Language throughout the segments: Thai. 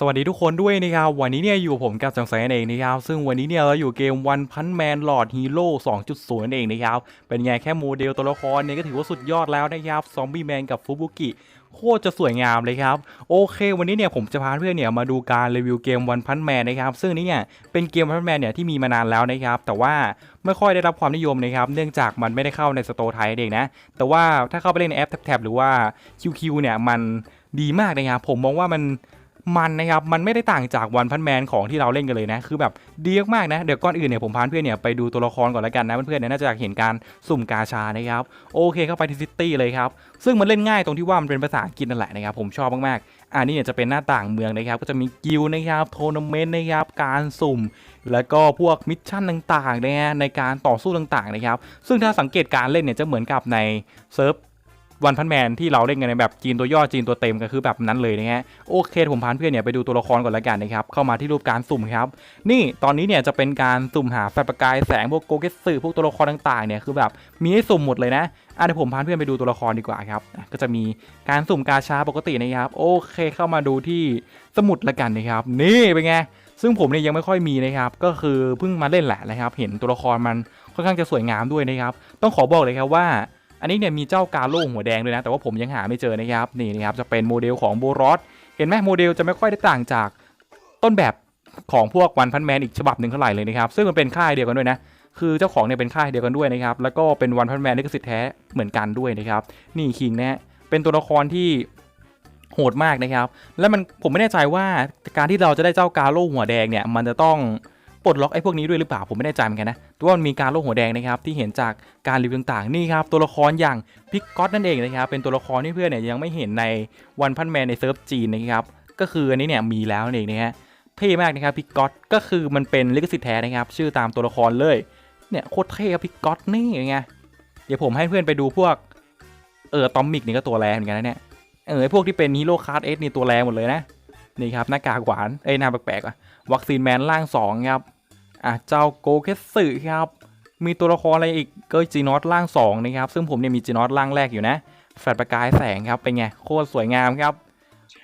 สวัสดีทุกคนด้วยนะครับวันนี้เนี่ยอยู่ผมกับจังแสนเองนะครับซึ่งวันนี้เนี่ยเราอยู่เกมวันพันแมนหลอดฮีโร่2.0นั่นเองนะครับเป็นไงแค่โมเดลตัวละครเนี่ยก็ถือว่าสุดยอดแล้วนะครับซอมบี้แมนกับฟูบุกิโคตรจะสวยงามเลยครับ โอเควันนี้เนี่ยผมจะพาเพื่อนเนี่ยมาดูการรีวิวเกมวันพันแมนนะครับซึ่งนี่เนี่ยเป็นเกมวันพันแมนเนี่ยที่มีมานานแล้วนะครับแต่ว่าไม่ค่อยได้รับความนิยมนะครับเนื่องจากมันไม่ได้เข้าในสโตร์ไทยเองนะแต่ว่าถ้าเข้าไปเล่นในแอปแท็บๆหรือว่า QQ เนี่ยมันดีมากนะครับผมมองว่ามัน มันนะครับ มันไม่ได้ต่างจากวันพันแมนของที่เราเล่นกันเลยนะ คือแบบดีมากๆนะ เดี๋ยวก่อนอื่นเนี่ยผมพาเพื่อนเนี่ยไปดูตัวละครก่อนแล้วกันนะเพื่อนๆเนี่ยน่าจะอยากเห็นการสุ่มกาชานะครับ โอเคเข้าไปที่ซิตี้เลยครับ ซึ่งมันเล่นง่ายตรงที่ว่ามันเป็นภาษาอังกฤษนั่นแหละนะครับ ผมชอบมากๆอันนี้เนี่ยจะเป็นหน้าต่างเมืองนะครับ ก็จะมีกิลนะครับ โทนาเมนต์นะครับ การสุ่ม แล้วก็พวกมิชชั่นต่างๆนะฮะในการต่อสู้ต่างๆนะครับ ซึ่งถ้าสังเกตการเล่นเนี่ยจะเหมือนกับในเซิร์ฟ วันพันแมนที่เราเล่นกันในแบบจีนตัวย่อจีนตัวเต็มก็คือแบบนั้นเลยนะฮะโอเคผมพาเพื่อนเนี่ยไปดูตัวละครก่อนละกันนะครับเข้ามาที่รูปการสุ่มครับนี่ตอนนี้เนี่ยจะเป็นการสุ่มหาแฟลประกายแสงพวกโกเกสึพวกตัวละครต่างๆเนี่ยคือแบบมีให้สุ่มหมดเลยนะอะเดี๋ยวผมพาเพื่อนไปดูตัวละครดีกว่าครับก็จะมีการสุ่มกาชาปกตินะครับโอเคเข้ามาดูที่สมุดละกันนะครับนี่เป็นไงซึ่งผมเนี่ยยังไม่ค่อยมีนะครับก็คือเพิ่งมาเล่นแหละนะครับ เห็นตัวละครมันค่อนข้างจะสวยงามด้วยนะครับ ต้องขอบอกเลยครับว่า อันนี้เนี่ยมีเจ้ากาโล่หัวแดงด้วยนะ แต่ว่าผมยังหาไม่เจอนะครับนี่นะครับจะเป็นโมเดลของโบรอสเห็นไหมโมเดลจะไม่ค่อยได้ต่างจากต้นแบบของพวกวันพันแมนอีกฉบับหนึ่งเท่าไหร่เลยนะครับซึ่งมันเป็นค่ายเดียวกันด้วยนะคือเจ้าของเนี่ยเป็นค่ายเดียวกันด้วยนะครับแล้วก็เป็นวันพันแมนลิขสิทธิ์แท้เหมือนกันด้วยนะครับนี่คิงนะเป็นตัวละครที่โหดมากนะครับ แล้วมันผมไม่แน่ใจว่าการที่เราจะได้เจ้ากาโล่หัวแดงเนี่ยมันจะต้อง ปลดล็อกไอ้พวกนี้ด้วยหรือเปล่าผมไม่แน่ใจเหมือนกันนะแต่ว่ามันมีการโล่หัวแดงนะครับที่เห็นจากการรีวิวต่างๆนี่ครับตัวละครอย่างพิกก๊อตนั่นเองนะครับเป็นตัวละครที่เพื่อนเนี่ยยังไม่เห็นในวันพันแมนในเซิร์ฟจีนนะครับก็คืออันนี้เนี่ยมีแล้วนั่นเองนะฮะเท่มากนะครับพิกก๊อตก็คือมันเป็นลิขสิทธิ์แท้นะครับชื่อตามตัวละครเลยเนี่ยโคตรเท่ครับพิกก๊อตนี่ไงเดี๋ยวผมให้เพื่อนไปดูพวกเออตอมมิกนี่ก็ตัวแรงเหมือนกันนะเนี่ยเออพวกที่เป็นฮีโร่คาร์ดเอสนี่ตัวแรงหมดเลยนะนี่ครับหน้ากากหวานเอ้ยหน้าแปลกๆอะวัคซีนแมนล่างสองครับ อะเจ้าโกเคสึครับ มีตัวละครอะไรอีกก็จีนอตล่าง2นะครับ ซึ่งผมเนี่ยมีจีนอตล่างแรกอยู่นะ แฟลชประกายแสงครับ เป็นไง โคตรสวยงามครับ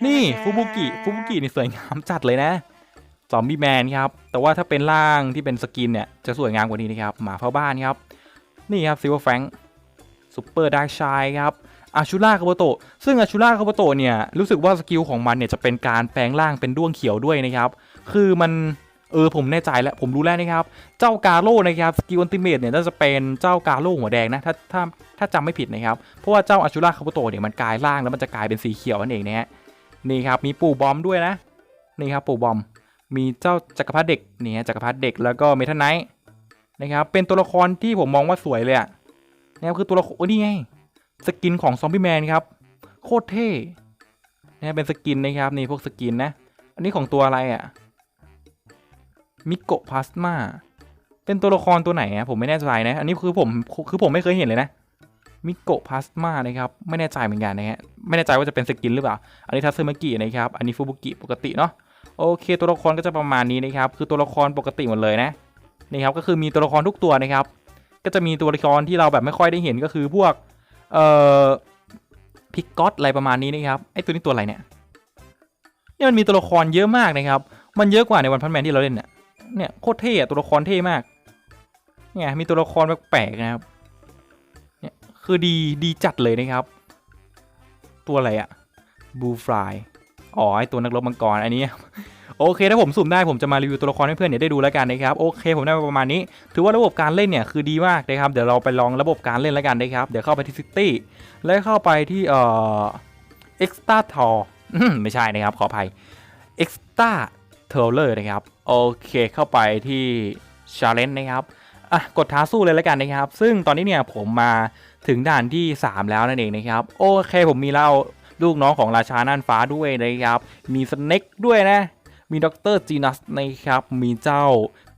นี่ฟูบุกิฟูบุกินี่สวยงามจัดเลยนะซอมบี้แมนครับ แต่ว่าถ้าเป็นล่างที่เป็นสกินเนี่ย จะสวยงามกว่านี้นะครับ หมาเฝ้าบ้านครับ นี่ครับซิลเวอร์แฟงซูเปอร์ดาร์กชายครับอาชูล่าคาโบโตะซึ่งอาชูล่าคาโบโตะเนี่ย รู้สึกว่าสกิลของมันเนี่ยจะเป็นการแปลงร่างเป็นด้วงเขียวด้วยนะครับ คือมัน เออผมแน่ใจแล้วผมรู้แล้วนะครับ เจ้ากาโร่นะครับสกิลอันติเมตเนี่ยน่าจะเป็นเจ้ากาโร่หัวแดงนะถ้าถ้าถ้าจำไม่ผิดนะครับ เพราะว่าเจ้าอาชูราคาโบโตเนี่ยมันกลายร่างแล้วมันจะกลายเป็นสีเขียวนั่นเองนะฮะนี่ครับมีปู่บอมด้วยนะนี่ครับปู่บอม มีเจ้าจักรพรรดิเด็กเนี่ยจักรพรรดิเด็กแล้วก็เมทัลไนท์นะครับเป็นตัวละครที่ผมมองว่าสวยเลยอะนะครับคือตัวละครโอ้นี่ไงสกินของซอมบี้แมนครับโคตรเท่นะเป็นสกินนะครับนี่พวกสกินนะ อันนี้ของตัวอะไรอะ มิโกะพลาสมาเป็นตัวละครตัวไหนอะผมไม่แน่ใจนะ อันนี้คือผมคือผมไม่เคยเห็นเลยนะมิโกะพลาสมานะครับ ไม่แน่ใจเหมือนกันนะฮะไม่แน่ใจว่าจะเป็นสกินหรือเปล่า อันนี้ทัซึมากินะครับ อันนี้ฟูบุกิปกติเนาะโอเค ตัวละครก็จะประมาณนี้นะครับ คือตัวละครปกติหมดเลยนะนี่ครับก็คือมีตัวละครทุกตัวนะครับ ก็จะมีตัวละครที่เราแบบไม่ค่อยได้เห็นก็คือพวกเอ่อพิกกอตอะไรประมาณนี้นะครับไอตัวนี้ตัวอะไรเนี่ยนี่มันมีตัวละครเยอะมากนะครับ มันเยอะกว่าในวันพันแมนที่เราเล่นเนี่ย เนี่ยโคตรเท่อะตัวละครเท่มาก เนี่ยมีตัวละครแปลกๆนะครับ เนี่ยคือดีดีจัดเลยนะครับ ตัวอะไรอะบูฟลายอ๋อไอตัวนักรบมังกรอันนี้โอเค ถ้าผมสุ่มได้ผมจะมารีวิวตัวละครให้เพื่อนเนี่ยได้ดูแล้วกันนะครับโอเค ผมได้มาประมาณนี้ ถือว่าระบบการเล่นเนี่ยคือดีมากนะครับเดี๋ยวเราไปลองระบบการเล่นแล้วกันนะครับ เดี๋ยวเข้าไปที่ซิตี้แล้วเข้าไปที่เอ่อ extra t o r ไม่ใช่นะครับขออภัย extra t o r นะครับ โอเคเข้าไปที่ challenge นะครับอะกดท้าสู้เลยแล้วกันนะครับ ซึ่งตอนนี้เนี่ยผมมาถึงด่านที่ 3 แล้วนั่นเองนะครับ โอเคผมมีเล่าลูกน้องของราชาน่านฟ้าด้วยนะครับ มีสเน็กด้วยนะ มีดรจีนัสนะครับ มีเจ้า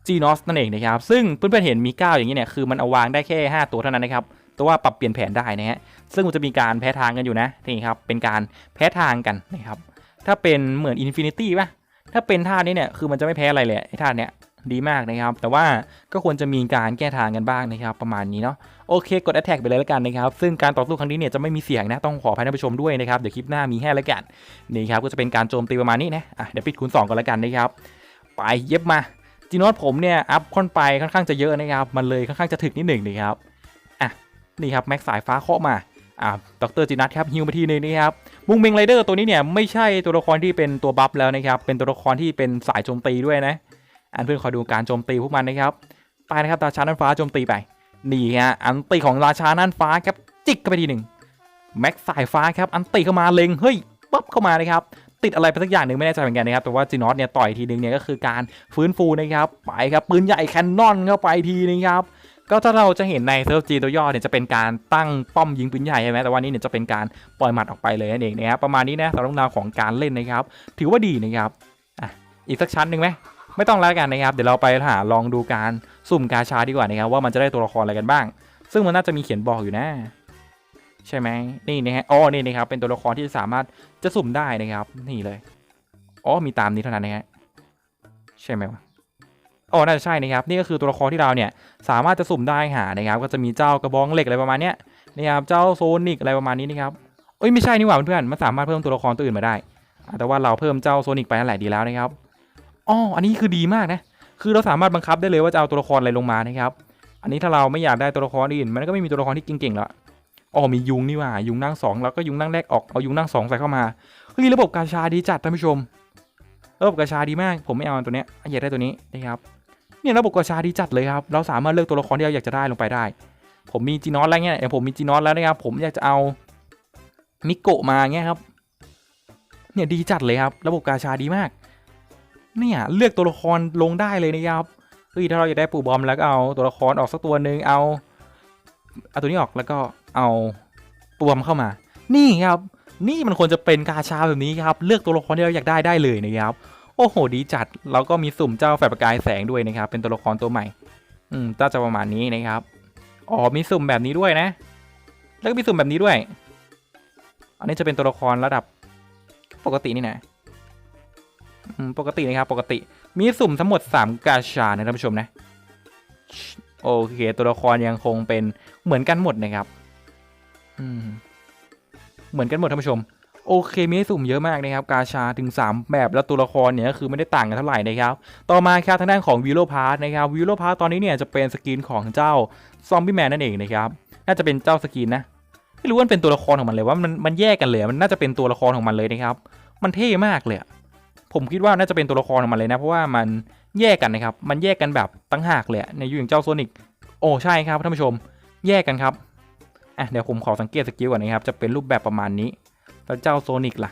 จีนอสนั่นเองนะครับ ซึ่งเพื่อนๆเห็นมี 9 อย่างนี้เนี่ย คือมันเอาวางได้แค่ 5 ตัวเท่านั้นนะครับ แต่ว่าปรับเปลี่ยนแผนได้นะฮะ ซึ่งมันจะมีการแพ้ทางกันอยู่นะ นี่ครับ เป็นการแพ้ทางกันนะครับ ถ้าเป็นเหมือนอินฟินิตี้ป่ะ ถ้าเป็นท่านี้เนี่ยคือมันจะไม่แพ้อะไรเลยไอ้ท่าเนี้ยดีมากนะครับ แต่ว่าก็ควรจะมีการแก้ทางกันบ้างนะครับ ประมาณนี้เนาะโอเค กด attack ไปเลยแล้วกันนะครับ ซึ่งการต่อสู้ครั้งนี้เนี่ยจะไม่มีเสียงนะ ต้องขออภัยท่านผู้ชมด้วยนะครับ เดี๋ยวคลิปหน้ามีให้แล้วกัน นี่ครับ ก็จะเป็นการโจมตีประมาณนี้นะ อะ เดี๋ยวปิดคูณ2ก่อนแล้วกันนะครับ ไปเย็บมาจีนอตผมเนี่ย อัพค่อนไปค่อนข้างจะเยอะนะครับ มันเลยค่อนข้างจะถึกนิดหนึ่งนะครับ อะ นี่ครับ แม็กสายฟ้าเคาะมา อ่าดรจีนัทครับฮิวมาทีนึงนะครับมุงเมงไรเดอร์ตัวนี้เนี่ยไม่ใช่ตัวละครที่เป็นตัวบัฟแล้วนะครับเป็นตัวละครที่เป็นสายโจมตีด้วยนะ อันเพื่อนคอยดูการโจมตีพวกมันนะครับไปนะครับราชาน่านฟ้าโจมตีไปนี่ฮะอันตีของราชาน่านฟ้าครับจิกเข้าไปทีหนึ่งแม็กสายฟ้าครับอันตีเข้ามาเล็งเฮ้ยปั๊บเข้ามานะครับติดอะไรไปสักอย่างหนึ่งไม่แน่ใจเหมือนกันนะครับแต่ว่าจีนอสเนี่ยต่อยทีหนึ่งเนี่ยก็คือการฟื้นฟูนะครับไปครับปืนใหญ่แคนนอนเข้าไปทีนึงครับ ก็ถ้าเราจะเห็นในเซิร์ฟจีตัวย่อเนี่ยจะเป็นการตั้งป้อมยิงปืนใหญ่ใช่ไหมแต่ว่านี่เนี่ยจะเป็นการปล่อยหมัดออกไปเลยนั่นเองนะครับประมาณนี้นะสำหรับแนวของการเล่นนะครับ ถือว่าดีนะครับอะอีกสักชั้นหนึ่งไหมไม่ต้องแล้วกันนะครับ เดี๋ยวเราไปหาลองดูการสุ่มกาชาดีกว่านะครับ ว่ามันจะได้ตัวละครอะไรกันบ้าง ซึ่งมันน่าจะมีเขียนบอกอยู่นะ ใช่ไหมนี่นะฮะอ๋อนี่นะครับเป็นตัวละครที่สามารถจะสุ่มได้นะครับ นี่เลยอ๋อมีตามนี้เท่านั้นนะฮะใช่ไหมวะ อ๋อน่าจะใช่นะครับนี่ก็คือตัวละครที่เราเนี่ยสามารถจะสุ่มได้หานะครับก็จะมีเจ้ากระบองเหล็กอะไรประมาณเนี้ยนะครับเจ้าโซนิกอะไรประมาณนี้นะครับเอ้ยไม่ใช่นี่หว่าเพื่อนมันสามารถเพิ่มตัวละครตัวอื่นมาได้ แต่ว่าเราเพิ่มเจ้าโซนิกไปนั่นแหละดีแล้วนะครับอ๋ออันนี้คือดีมากนะคือเราสามารถบังคับได้เลยว่าจะเอาตัวละครอะไรลงมานะครับ อันนี้ถ้าเราไม่อยากได้ตัวละครอื่น มันก็ไม่มีตัวละครที่เก่งๆแล้วอ๋อมียุงนี่หว่ายุงนั่งสองแล้วก็ยุงนั่งแรกออกเอายุงนั่งสองใส่เข้ามาเฮ้ยระบบกาชาดีจัดท่านผู้ชมระบบกาชาดีมาก ผมไม่เอาตัวเนี้ยอยากได้ตัวนี้นะครับ เนี่ยระบบกาชาดีจัดเลยครับ เราสามารถเลือกตัวละครที่เราอยากจะได้ลงไปได้ ผมมีจีนอสแล้วเนี่ยอย่างผมมีจีนอสแล้วนะครับ ผมอยากจะเอามิโกะมาเงี้ยครับ เนี่ยดีจัดเลยครับ ระบบกาชาดีมาก เนี่ยเลือกตัวละครลงได้เลยนะครับเฮ้ยถ้าเราอยากได้ปู่บอมแล้วก็เอาตัวละครออกสักตัวหนึ่งเอาเอาตัวนี้ออกแล้วก็เอาปู่บอมเข้ามา นี่ครับ นี่มันควรจะเป็นกาชาแบบนี้ครับ เลือกตัวละครที่เราอยากได้ได้เลยนะครับ โอ้โห ดีจัด แล้วก็มีสุ่มเจ้าแฝดประกายแสงด้วยนะครับ เป็นตัวละครตัวใหม่ อืม ก็จะประมาณนี้นะครับ อ๋อ มีสุ่มแบบนี้ด้วยนะ แล้วก็มีสุ่มแบบนี้ด้วย อันนี้จะเป็นตัวละครระดับปกตินี่นะอืม ปกตินะครับ ปกติ มีสุ่มทั้งหมด 3 กาชานะท่านผู้ชมนะ โอเค ตัวละครยังคงเป็นเหมือนกันหมดนะครับ อืม เหมือนกันหมดท่านผู้ชม โอเคมีให้สุ่มเยอะมากนะครับ กาชาถึง 3 แบบแล้วตัวละครเนี่ยก็คือไม่ได้ต่างกันเท่าไหร่นะครับ ต่อมาครับทางด้านของวิโ o พาร์นะครับวิโ o พาร์ตอนนี้เนี่ยจะเป็นสกินของเจ้าซอมบี้แมนนั่นเองนะครับน่าจะเป็นเจ้าสกินนะไม่รู้ว่าเป็นตัวละครของมันเลยว่ามันมันแยกกันเลยมันน่าจะเป็นตัวละครของมันเลยนะครับ มันเท่มากเลยผมคิดว่าน่าจะเป็นตัวละครของมันเลยนะ เพราะว่ามันแยกกันนะครับ มันแยกกันแบบตั้งหากเลยในยูอย่างเจ้าโซนิกโอ้ใช่ครับท่านผู้ชม แยกกันครับอะเดี๋ยวผมขอสังเกตสกิลก่อนนะครับ จะเป็นรูปแบบประมาณนี้ แล้วเจ้าโซนิกล่ะ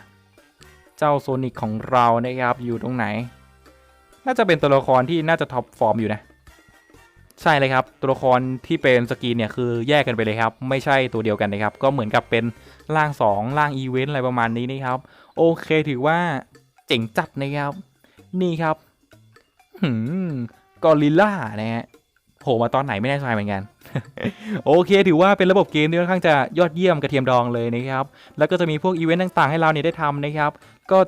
เจ้าโซนิกของเรานะครับอยู่ตรงไหน น่าจะเป็นตัวละครที่น่าจะท็อปฟอร์มอยู่นะ ใช่เลยครับ ตัวละครที่เป็นสกีนเนี่ยคือแยกกันไปเลยครับ ไม่ใช่ตัวเดียวกันนะครับ ก็เหมือนกับเป็นร่าง 2 ร่างอีเวนต์อะไรประมาณนี้นะครับ โอเคถือว่าเจ๋งจัดนะครับ นี่ครับ หืมกอริลล่านะฮะโผล่มาตอนไหนไม่แน่ใจเหมือนกัน โอเค ถือว่าเป็นระบบเกมที่ค่อนข้างจะยอดเยี่ยมกระเทียมดองเลยนะครับ แล้วก็จะมีพวกอีเวนต์ต่างๆ ให้เราเนี่ยได้ทำนะครับ ก็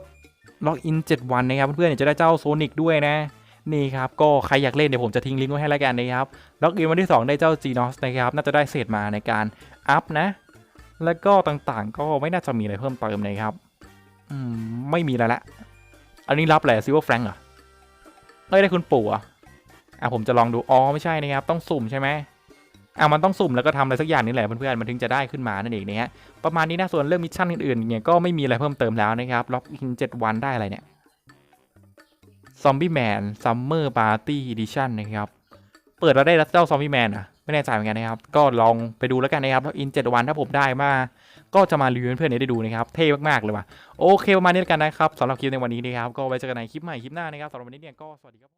ล็อกอิน 7 วันนะครับ เพื่อนๆจะได้เจ้าโซนิกด้วยนะ นี่ครับ ก็ใครอยากเล่นเดี๋ยวผมจะทิ้งลิงก์ไว้ให้แล้วกันนะครับ ล็อกอินวันที่ 2 ได้เจ้า g n o s นะครับ น่าจะได้เศษมาในการอัพนะ แล้วก็ต่างๆ ก็ไม่น่าจะมีอะไรเพิ่มเติมนะครับอืมไม่มีแล้วละ อันนี้รับแหละซิว่าแฟรงก์เหรอเอ้ยได้คุณปู่อะอะผมจะลองดู อ๋อ ไม่ใช่นะครับ ต้องสุ่มใช่ไหม อะมันต้องสุ่มแล้วก็ทำอะไรสักอย่างนี่แหละเพื่อนๆมันถึงจะได้ขึ้นมานั่นเองนะฮะประมาณนี้นะส่วนเรื่องมิชชั่นอื่นๆเนี่ยก็ไม่มีอะไรเพิ่มเติมแล้วนะครับล็อกอิน7วันได้อะไรเนี่ยซอมบี้แมนซัมเมอร์ปาร์ตี้อดิชั่นนะครับเปิดแล้วได้รัสเจ้าซอมบี้แมนอะไม่แน่ใจเหมือนกันนะครับ ก็ลองไปดูแล้วกันนะครับล็อกอิน 7 วันถ้าผมได้มาก็จะมารีวิวเพื่อนๆได้ดูนะครับเท่มากๆเลยว่ะโอเคประมาณนี้แล้วกันนะครับสำหรับคลิปในวันนี้นะครับก็ไว้เจอกันในคลิปใหม่คลิปหน้านะครับสำหรับวันนี้เนี่ยก็สวัสดีครับ